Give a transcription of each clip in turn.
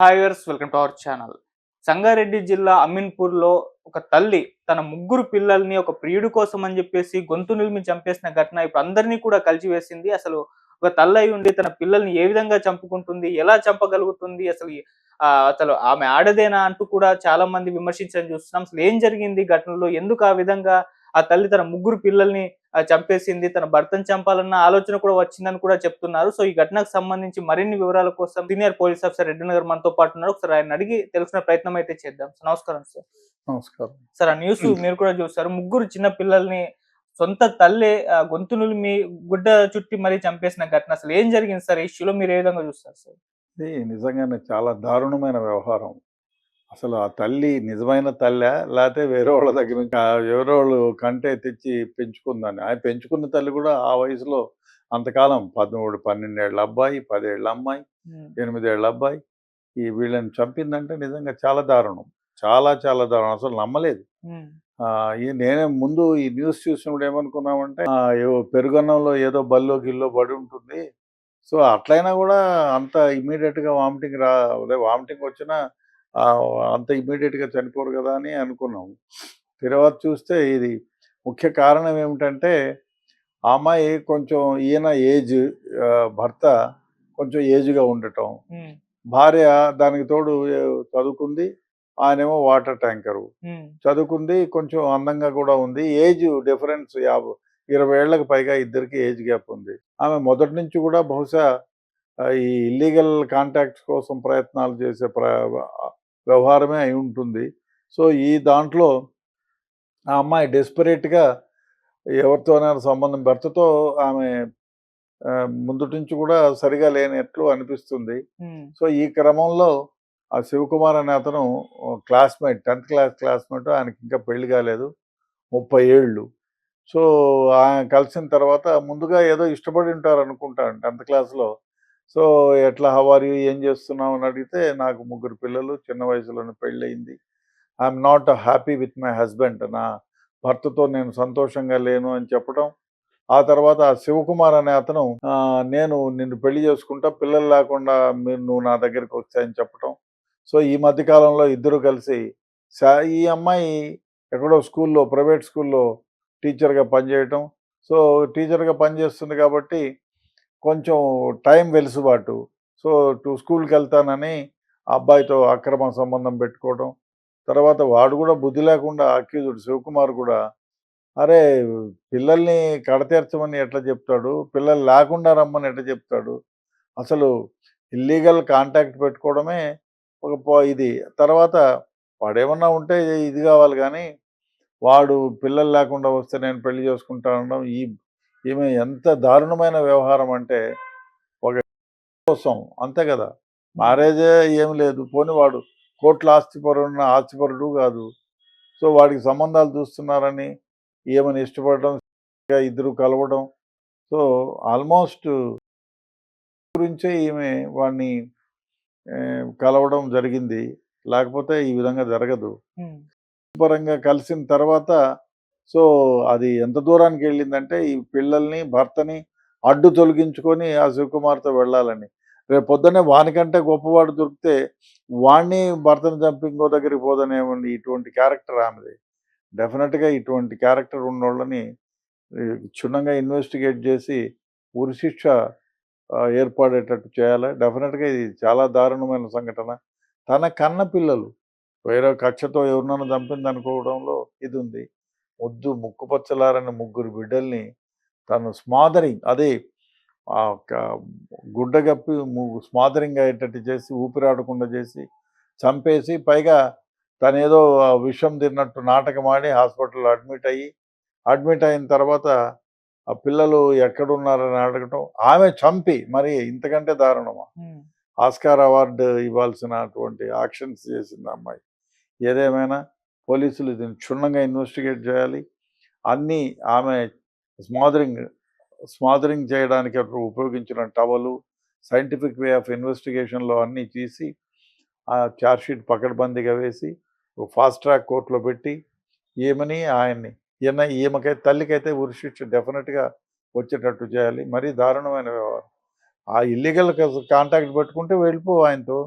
హాయర్స్ welcome to our channel Sangareddy జిల్లా అమీన్పూర్లో ఒక తల్లి తన ముగ్గురు పిల్లల్ని ఒక ప్రియుడి కోసం అని చెప్పేసి గొంతు నిలిమి చంపేసిన ఘటన ఇప్పుడు అందరినీ కూడా కలిసివేసింది. అసలు ఒక తల్లి అయి ఉండి తన పిల్లల్ని ఏ విధంగా చంపుకుంటుంది? ఎలా చంపగలుగుతుంది? అసలు అసలు ఆమె ఆడదేనా అంటూ కూడా చాలా మంది విమర్శించడం చూస్తున్నాం. అసలు ఏం జరిగింది ఘటనలో? ఎందుకు ఆ విధంగా ఆ తల్లి తన ముగ్గురు పిల్లల్ని చంపేసింది తన భర్తను చంపాలన్న ఆలోచన కూడా వచ్చిందని కూడా చెప్తున్నారు. సో ఈ ఘటనకు సంబంధించి మరిన్ని వివరాల కోసం senior police officer Reddy Nagar మనతో పాటు ఉన్నారు. ఒకసారి ఆయన అడిగి తెలుసుకునే ప్రయత్నం అయితే చేద్దాం. నమస్కారం సార్. నమస్కారం. సార్ ఆ న్యూస్ మీరు కూడా చూస్తారు ముగ్గురు చిన్న పిల్లల్ని సొంత తల్లే ఆ, గొంతు మీ గుడ్డ చుట్టి మరీ చంపేసిన ఘటన అసలు ఏం జరిగింది సార్? ఈ ఇష్యూలో మీరు ఏ విధంగా చూస్తారు సార్? ఇది నిజంగానే చాలా దారుణమైన వ్యవహారం. అసలు ఆ తల్లి నిజమైన తల్లి? లేకపోతే వేరే వాళ్ళ దగ్గర నుంచి ఆ వేరే వాళ్ళు కంటే తెచ్చి పెంచుకుందని ఆయన పెంచుకున్న తల్లి కూడా ఆ వయసులో అంతకాలం పదమూడు పన్నెండేళ్ళ అబ్బాయి పదేళ్ళ అమ్మాయి ఎనిమిదేళ్ళ అబ్బాయి. ఈ వీళ్ళని చంపిందంటే నిజంగా చాలా దారుణం. చాలా చాలా దారుణం. అసలు నమ్మలేదు. ఆ, నేనే ముందు ఈ న్యూస్ చూసినప్పుడు ఏమనుకున్నామంటే ఆ, ఏవో పెరుగన్నంలో ఏదో బల్లో గిల్లో పడి ఉంటుంది. సో అట్లయినా కూడా అంత immediate గా వామిటింగ్ రా వామిటింగ్ వచ్చినా ఆ, అంత immediate గా చనిపోరు కదా అని అనుకున్నాం. తర్వాత చూస్తే ఇది ముఖ్య కారణం ఏమిటంటే అమ్మాయి కొంచెం ఈయన ఏజ్ భర్త కొంచెం ఏజ్గా ఉండటం. భార్య దానికి తోడు చదువుకుంది ఆయనేమో వాటర్ ట్యాంకరు. చదువుకుంది కొంచెం అందంగా కూడా ఉంది. ఏజ్ డిఫరెన్స్ యాభై ఇరవై ఏళ్ళకి పైగా ఇద్దరికి ఏజ్ గ్యాప్ ఉంది. ఆమె మొదటి నుంచి కూడా బహుశా ఈ ఇల్లీగల్ కాంటాక్ట్స్ కోసం ప్రయత్నాలు చేసే ప్ర వ్యవహారమే అయి ఉంటుంది. సో ఈ దాంట్లో ఆ అమ్మాయి డెస్పరేట్గా ఎవరితోనైనా సంబంధం భర్తతో ఆమె ఆ, ముందు నుంచి కూడా సరిగా లేనట్లు అనిపిస్తుంది. సో ఈ క్రమంలో ఆ శివకుమార్ అనే అతను క్లాస్మేట్ టెన్త్ క్లాస్ క్లాస్మేట్ ఆయనకి ఇంకా పెళ్ళి కాలేదు. ముప్పై ఏళ్ళు. సో ఆయన కలిసిన తర్వాత ముందుగా ఏదో ఇష్టపడి ఉంటారు అనుకుంటాను టెన్త్ క్లాస్లో. సో ఎట్లా హవారు ఏం చేస్తున్నావు? అని అడిగితే నాకు ముగ్గురు పిల్లలు చిన్న వయసులోనే పెళ్ళయింది. I'm not happy with my husband. నా భర్తతో నేను సంతోషంగా లేను అని చెప్పడం ఆ తర్వాత ఆ శివకుమార్ అనే అతను నేను నిన్ను పెళ్ళి చేసుకుంటా పిల్లలు లేకుండా మీరు నువ్వు నా దగ్గరికి వచ్చాయని చెప్పటం. సో ఈ మధ్య కాలంలో ఇద్దరు కలిసి ఈ అమ్మాయి ఎక్కడో స్కూల్లో ప్రైవేట్ స్కూల్లో టీచర్గా పనిచేయటం. సో టీచర్గా పనిచేస్తుంది కాబట్టి కొంచెం టైం వెలుసుబాటు సో టు స్కూల్కి వెళ్తానని ఆ అబ్బాయితో అక్రమ సంబంధం పెట్టుకోవడం. తర్వాత వాడు కూడా బుద్ధి లేకుండా అక్యూజుడు శివకుమార్ కూడా అరే పిల్లల్ని కడతీర్చమని ఎట్లా చెప్తాడు? పిల్లలు లేకుండా రమ్మని ఎట్లా చెప్తాడు? అసలు ఇల్లీగల్ కాంటాక్ట్ పెట్టుకోవడమే ఒక ఇది. తర్వాత వాడేమన్నా ఉంటే ఇది కావాలి కానీ వాడు పిల్లలు లేకుండా వస్తే నేను పెళ్ళి చేసుకుంటానడం ఈ ఈమె ఎంత దారుణమైన వ్యవహారం అంటే ఒక కోసం అంతే కదా. మ్యారేజే ఏం లేదు పోని వాడు కోట్ల ఆస్తిపరున్న ఆస్తిపరుడు కాదు. సో వాడికి సంబంధాలు చూస్తున్నారని ఏమని ఇష్టపడడం ఇద్దరు కలవడం. సో ఆల్మోస్ట్ గురించే ఈమె వాడిని కలవడం జరిగింది. లేకపోతే ఈ విధంగా జరగదు. పరంగా కలిసిన తర్వాత సో అది ఎంత దూరానికి వెళ్ళిందంటే ఈ పిల్లల్ని భర్తని అడ్డు తొలగించుకొని ఆ శివకుమార్తో వెళ్ళాలని. రేపు పొద్దున్నే వానికంటే గొప్పవాడు దొరికితే వాణ్ణి భర్తను చంపి ఇంకో దగ్గరికి పోదనేమండి ఇటువంటి క్యారెక్టర్ ఆమెది. డెఫినెట్గా ఇటువంటి క్యారెక్టర్ ఉన్నోళ్ళని క్షుణ్ణంగా ఇన్వెస్టిగేట్ చేసి ఉరి శిక్ష ఏర్పడేటట్టు చేయాలి. డెఫినెట్గా ఇది చాలా దారుణమైన సంఘటన. తన కన్న పిల్లలు వేరే కక్షతో ఎవరినైనా చంపింది అనుకోవడంలో ఇది ఉంది ముద్దు ముక్కుపచ్చలారని ముగ్గురు బిడ్డల్ని తను స్మాదరింగ్ అదే ఆ ఒక గుడ్డ కప్పి స్మాదరింగ్ అయ్యేటట్టు చేసి ఊపిరాడకుండా చేసి చంపేసి పైగా తను ఏదో ఆ విషం తిన్నట్టు నాటకం ఆడి హాస్పిటల్లో అడ్మిట్ అయ్యి అడ్మిట్ అయిన తర్వాత ఆ పిల్లలు ఎక్కడున్నారని అడగటం ఆమె చంపి మరి ఇంతకంటే దారుణమా? ఆస్కార్ అవార్డు ఇవ్వాల్సినటువంటి యాక్షన్స్ చేసింది అమ్మాయి. ఏదేమైనా పోలీసులు దీన్ని క్షుణ్ణంగా ఇన్వెస్టిగేట్ చేయాలి. అన్నీ ఆమె స్మాదరింగ్ స్మాదరింగ్ చేయడానికి అప్పుడు ఉపయోగించిన టవలు సైంటిఫిక్ వే ఆఫ్ ఇన్వెస్టిగేషన్లో అన్నీ తీసి ఆ ఛార్జ్షీట్ పకడ్బందీగా వేసి ఫాస్ట్ ట్రాక్ కోర్టులో పెట్టి ఏమని ఆయన్ని ఈయన ఈమెకైతే తల్లికైతే ఉరి శిక్ష డెఫినెట్గా వచ్చేటట్టు చేయాలి. మరీ దారుణమైన వ్యవహారం. ఆ ఇల్లీగల్ కాంటాక్ట్ పెట్టుకుంటే వెళ్ళిపో ఆయనతో.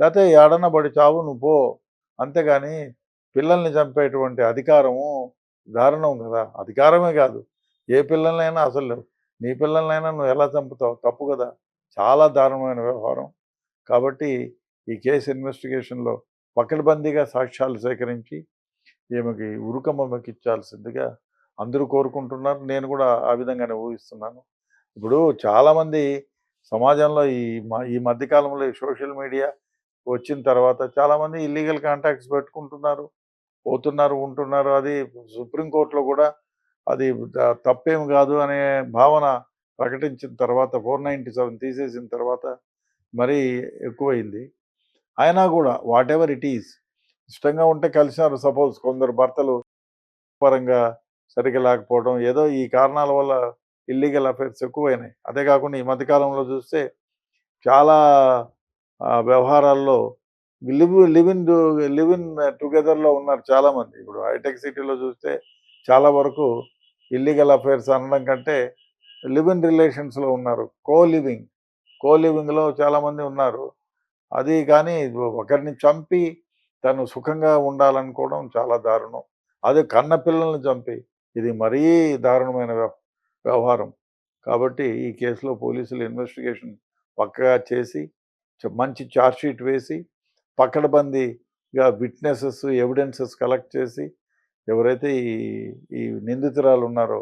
లేకపోతే ఏడన్నా పడి చావు నువ్వు పో. అంతేగాని పిల్లల్ని చంపేటువంటి అధికారము దారుణం కదా! అధికారమే కాదు. ఏ పిల్లలైనా అసలు నీ పిల్లలైనా నువ్వు ఎలా చంపుతావు? తప్పు కదా! చాలా దారుణమైన వ్యవహారం. కాబట్టి ఈ కేసు ఇన్వెస్టిగేషన్లో పకడ్బందీగా సాక్ష్యాలు సేకరించి ఈమెకి ఉరుకమ్మకి ఇచ్చాల్సిందిగా అందరూ కోరుకుంటున్నారు. నేను కూడా ఆ విధంగానే ఊహిస్తున్నాను. ఇప్పుడు చాలామంది సమాజంలో ఈ మ- ఈ మధ్యకాలంలో ఈ సోషల్ మీడియా వచ్చిన తర్వాత చాలామంది ఇల్లీగల్ కాంటాక్ట్స్ పెట్టుకుంటున్నారు. పోతున్నారు ఉంటున్నారు అది సుప్రీంకోర్టులో కూడా అది తప్పేం కాదు అనే భావన ప్రకటించిన తర్వాత ఫోర్ నైంటీ సెవెన్ తీసేసిన తర్వాత మరీ ఎక్కువైంది. అయినా కూడా వాట్ ఎవర్ ఇట్ ఈస్ ఇష్టంగా ఉంటే కలిసినారు. సపోజ్ కొందరు భర్తలు పరంగా సరిగ్గా లేకపోవడం ఏదో ఈ కారణాల వల్ల ఇల్లీగల్ అఫైర్స్ ఎక్కువైనాయి. అదే కాకుండా ఈ మధ్యకాలంలో చూస్తే చాలా వ్యవహారాల్లో live live living live in టుగెదర్లో ఉన్నారు చాలామంది. ఇప్పుడు హైటెక్ సిటీలో చూస్తే చాలా వరకు ఇల్లీగల్ అఫైర్స్ అనడం కంటే లివిన్ రిలేషన్స్లో ఉన్నారు. కో లివింగ్ కో లివింగ్లో చాలామంది ఉన్నారు. అది కానీ ఒకరిని చంపి తను సుఖంగా ఉండాలనుకోవడం చాలా దారుణం. అదే కన్న పిల్లల్ని చంపి. ఇది మరీ దారుణమైన వ్యవ- వ్యవహారం. కాబట్టి ఈ కేసులో పోలీసులు ఇన్వెస్టిగేషన్ పక్కగా చేసి మంచి ఛార్జ్షీట్ వేసి పకడ్బందీగా విట్నెసెస్ ఎవిడెన్సెస్ కలెక్ట్ చేసి ఎవరైతే ఈ ఈ నిందితురాలు ఉన్నారో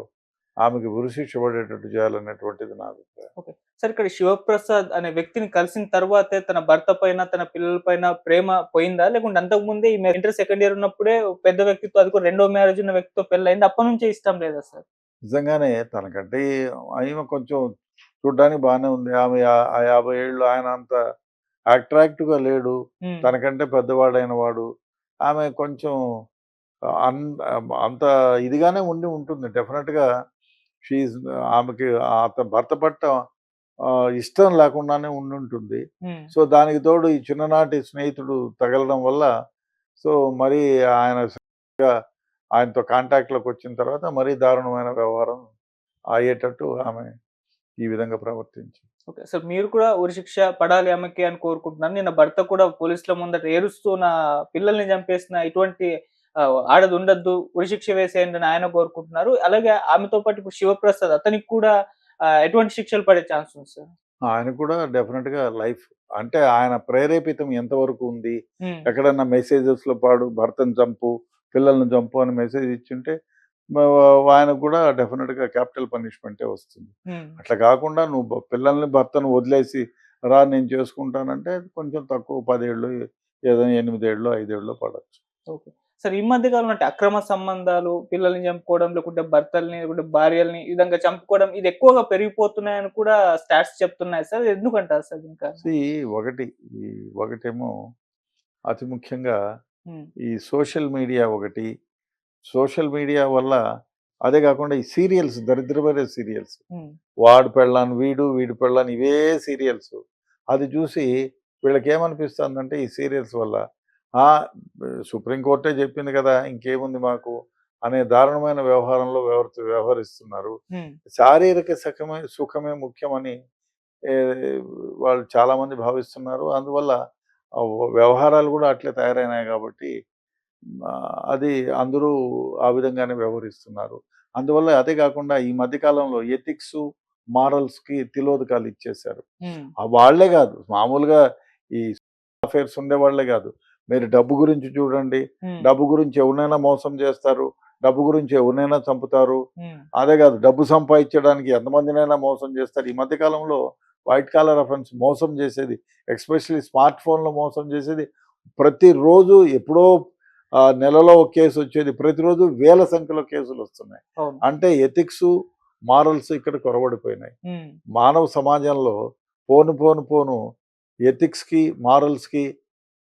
ఆమెకి ఉరిశిక్ష పడేటట్టు చేయాలనేటువంటిది నా అభిప్రాయం. సార్ ఇక్కడ శివప్రసాద్ అనే వ్యక్తిని కలిసిన తర్వాతే తన భర్త పైన తన పిల్లల పైన ప్రేమ పోయిందా? లేకుంటే అంతకు ముందే ఈమె ఇంటర్ సెకండ్ ఇయర్ ఉన్నప్పుడే పెద్ద వ్యక్తితో అది కూడా రెండో మ్యారేజ్ ఉన్న వ్యక్తితో పెళ్ళైంది అప్పటి నుంచే ఇష్టం లేదా సార్? నిజంగానే తనకంటే ఆమె కొంచెం చూడ్డానికి బాగానే ఉంది. ఆమె ఆ యాభై ఏళ్ళు ఆయన అంత అట్రాక్టివ్గా లేడు. ఉమ్, తనకంటే పెద్దవాడైన వాడు ఆమె కొంచెం అన్ అంత ఇదిగానే ఉండి ఉంటుంది. డెఫినెట్గా షీఈ్ ఆమెకి అతని భర్త పట్ల ఆ, ఇష్టం లేకుండానే ఉండి ఉంటుంది. సో దానికి తోడు ఈ చిన్ననాటి స్నేహితుడు తగలడం వల్ల సో మరి ఆయన ఆయనతో కాంటాక్ట్లోకి వచ్చిన తర్వాత మరీ దారుణమైన వ్యవహారం అయ్యేటట్టు ఆమె ఈ విధంగా ప్రవర్తించింది. ఓకే. సార్ మీరు కూడా ఉరిశిక్ష పడాలి ఆమెకి అని కోరుకుంటున్నాను. నిన్న భర్త కూడా పోలీసుల ముందట ఏరుస్తూ నా పిల్లల్ని చంపేసిన ఇటువంటి ఆడది ఉండద్దు ఉరిశిక్ష వేసేయండి అని ఆయన కోరుకుంటున్నారు. అలాగే ఆమెతో పాటు ఇప్పుడు శివప్రసాద్ అతనికి కూడా ఎటువంటి శిక్షలు పడే ఛాన్స్ ఉంది సార్? ఆయన కూడా డెఫినెట్గా లైఫ్ అంటే ఆయన ప్రేరేపితం ఎంతవరకు ఉంది ఎక్కడన్నా మెసేజెస్లో పాడు భర్తను చంపు పిల్లల్ని చంపు అని మెసేజ్ ఇచ్చుంటే ఆయనకు కూడా డెఫినెట్గా క్యాపిటల్ పనిష్మెంటే వస్తుంది. అట్లా కాకుండా నువ్వు పిల్లల్ని భర్తను వదిలేసి రా నేను చేసుకుంటానంటే కొంచెం తక్కువ పదేళ్ళు ఏదైనా ఎనిమిదేళ్ళు ఐదేళ్ళు పడవచ్చు ఓకే. సార్ ఈ మధ్య కాలంలో అంటే అక్రమ సంబంధాలు పిల్లల్ని చంపుకోవడం లేకుంటే భర్తల్ని లేకుంటే భార్యల్ని ఈ విధంగా చంపుకోవడం ఇది ఎక్కువగా పెరిగిపోతున్నాయని కూడా స్టాట్స్ చెప్తున్నాయి సార్. ఎందుకంటారు సార్ ఇంకా ఒకటి ఈ ఒకటేమో అతి ముఖ్యంగా ఈ సోషల్ మీడియా ఒకటి సోషల్ మీడియా వల్ల అదే కాకుండా ఈ సీరియల్స్ దరిద్రమైన సీరియల్స్. వాడు పెళ్ళాను వీడు వీడు పెళ్ళాను ఇవే సీరియల్స్. అది చూసి వీళ్ళకి ఏమనిపిస్తుందంటే ఈ సీరియల్స్ వల్ల ఆ సుప్రీంకోర్టే చెప్పింది కదా ఇంకేముంది మాకు అనే దారుణమైన వ్యవహారంలో వ్యవహరి వ్యవహరిస్తున్నారు. శారీరక సుఖమే సుఖమే ముఖ్యమని వాళ్ళు చాలామంది భావిస్తున్నారు. అందువల్ల వ్యవహారాలు కూడా అట్లే తయారైనాయి కాబట్టి అది అందరూ ఆ విధంగానే వ్యవహరిస్తున్నారు. అందువల్ల అదే కాకుండా ఈ మధ్యకాలంలో ఎథిక్స్ మారల్స్కి తిలోదకాలు ఇచ్చేశారు. వాళ్ళే కాదు. మామూలుగా ఈ అఫైర్స్ ఉండేవాళ్ళే కాదు. మీరు డబ్బు గురించి చూడండి. డబ్బు గురించి ఎవరినైనా మోసం చేస్తారు. డబ్బు గురించి ఎవరినైనా చంపుతారు. అదే కాదు. డబ్బు సంపాదించడానికి ఎంతమందినైనా మోసం చేస్తారు. ఈ మధ్య కాలంలో వైట్ కాలర్ అఫెన్స్ మోసం చేసేది ఎస్పెషల్లీ స్మార్ట్ ఫోన్లో మోసం చేసేది ప్రతిరోజు ఎప్పుడో నెలలో ఒక కేసు వచ్చేది. ప్రతిరోజు వేల సంఖ్యలో కేసులు వస్తున్నాయి. అంటే ఎథిక్స్ మారల్స్ ఇక్కడ కొరబడిపోయినాయి మానవ సమాజంలో పోను పోను పోను ఎథిక్స్కి మారల్స్కి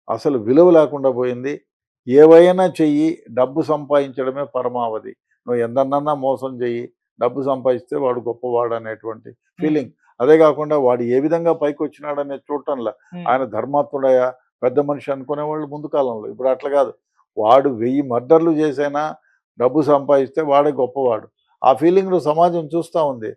అసలు విలువ లేకుండా పోయింది. ఏవైనా చెయ్యి డబ్బు సంపాదించడమే పరమావధి. నువ్వు ఎందన్నా మోసం చెయ్యి డబ్బు సంపాదిస్తే వాడు గొప్పవాడు అనేటువంటి ఫీలింగ్. అదే కాకుండా వాడు ఏ విధంగా పైకి వచ్చినాడనే చూడటంలా. ఆయన ధర్మాత్ముడయా పెద్ద మనిషి అనుకునేవాళ్ళు ముందు కాలంలో. ఇప్పుడు అట్లా కాదు. వాడు వెయ్యి మర్డర్లు చేసైనా డబ్బు సంపాదిస్తే వాడే గొప్పవాడు. ఆ ఫీలింగ్ సమాజం చూస్తూ ఉంది.